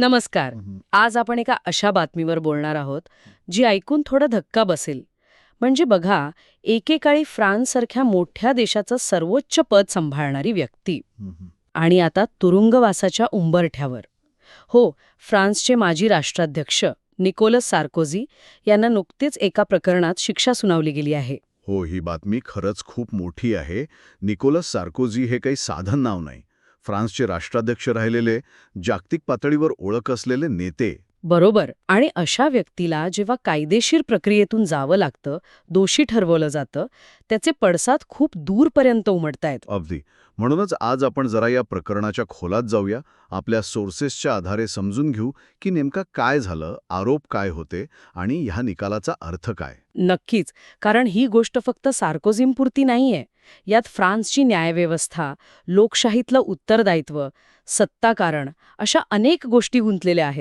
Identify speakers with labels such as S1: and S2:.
S1: नमस्कार. आज आपण एका अशा बातमीवर बोलणार आहोत जी ऐकून थोडा धक्का बसेल. म्हणजे बघा एकेकाळी फ्रान्ससारख्या मोठ्या देशाचं सर्वोच्च पद सांभाळणारी व्यक्ती. आणि आता तुरुंगवासाच्या उंबरठ्यावर. हो फ्रान्सचे माजी राष्ट्राध्यक्ष निकोलस सार्कोझी यांना नुकतीच एका प्रकरणात शिक्षा सुनावली गेली आहे.
S2: हो ही बातमी खरंच खूप मोठी आहे. निकोलस सार्कोझी हे काही साधन नाव नाही. फ्रान्सचे राष्ट्राध्यक्ष राहिलेले जागतिक पातळीवर ओळख असलेले नेते.
S1: बरोबर. आणि अशा व्यक्तीला जेव्हा कायदेशीर प्रक्रियेतून जावं लागतं दोषी ठरवलं जातं त्याचे पडसाद खूप दूरपर्यंत उमटतायत.
S2: अगदी. म्हणूनच आज आपण जरा या प्रकरणाच्या खोलात जाऊया. आपल्या सोर्सेसच्या आधारे समजून घेऊ की नेमका काय झालं आरोप काय होते आणि ह्या निकालाचा अर्थ काय.
S1: नक्कीच. कारण ही गोष्ट फक्त सार्कोझिमपुरती नाहीये. यात फ्रान्सची न्यायव्यवस्था लोकशाहीतलं उत्तरदायित्व सत्ताकारण अशा अनेक गोष्टी गुंतलेल्या आहेत.